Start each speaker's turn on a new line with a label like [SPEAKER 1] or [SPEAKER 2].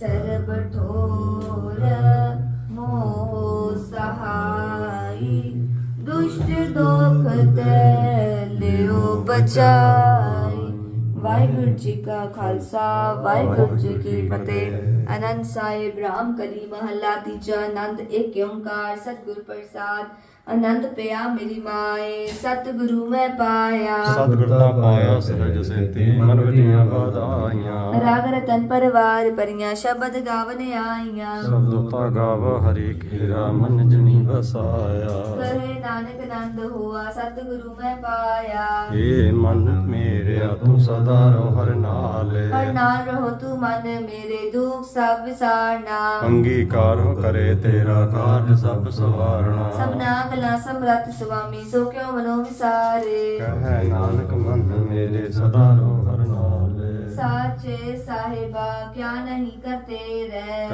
[SPEAKER 1] ਸਰਬ ਠੋਰ ਮੋਹ ਸਹਾਈ। ਦੁਸ਼ਟ ਦੋਖ ਤੇ ਲਿਓ ਬਚਾਈ। ਵਾਹਿਗੁਰੂ ਜੀ ਕਾ ਖਾਲਸਾ, ਵਾਹਿਗੁਰੂ ਜੀ ਕੀ ਫਤਿਹ। ਅਨੰਦ ਸਾਹਿਬ, ਰਾਮ ਕਲੀ ਮਹੱਲਾ, ਤੀਜਾ ਆਨੰਦ, ਏਕ ਓੰਕਾਰ, ਸਤਿਗੁਰ ਪ੍ਰਸਾਦ। ਆਨੰਦ ਪਿਆ ਮੇਰੀ ਮਾਏ ਸਤਿਗੁਰੂ ਮੈਂ ਪਾਇਆ।
[SPEAKER 2] ਸਤਿਗੁਰਤਾ ਪਾਇਆ ਸਹਿਜ ਸੇਤੀ ਮਨ ਵਟੀਆਂ ਵਧਾਈਆਂ
[SPEAKER 1] ਰਾਗ ਰਤਨ ਪਰਵਾਰ ਪਰੀਆਂ ਸ਼ਬਦ ਗਾਵਨ ਆਈਆਂ।
[SPEAKER 2] ਸਬਦੋਤਾ ਗਾਵ ਹਰੀ ਕੀਰਾ ਮਨ ਜਣੀ ਵਸਾਇਆ।
[SPEAKER 1] ਕਹੇ ਨਾਨਕ ਨੰਦ ਹੋਆ ਸਤਿਗੁਰੂ ਮੈਂ ਪਾਇਆ।
[SPEAKER 2] ਏ ਮਨ ਮੇਰਿਆ ਤੂੰ ਸਦਾ ਰੋ ਹਰ ਨਾਲੇ
[SPEAKER 1] ਹਰ ਨਾਲ ਰਹੋ ਤੂੰ ਮਨ ਮੇਰੇ ਦੁੱਖ ਸਭ ਵਿਸਾਰਨਾ
[SPEAKER 2] ਅੰਗੀਕਾਰ ਕਰੇ ਤੇਰਾ ਕਾਰਜ ਸਭ ਸਵਾਰਣਾ
[SPEAKER 1] ਸਭਨਾ ਕਲਾ ਸਮਰੱਥ ਸੁਆਮੀ ਸੋ ਕਿਉ ਮਨੋ ਵਿਸਾਰੇ?
[SPEAKER 2] ਕਹੈ ਨਾਨਕ ਮਨ ਮੇਰੇ ਸਦਾ ਰੋ ਹਰ ਨਾਲੇ।
[SPEAKER 1] ਸਾਚੇ ਸਾਹਿਬਾ ਕਿਆ ਨਹੀਂ ਕਰਤੇ ਰਹਿ?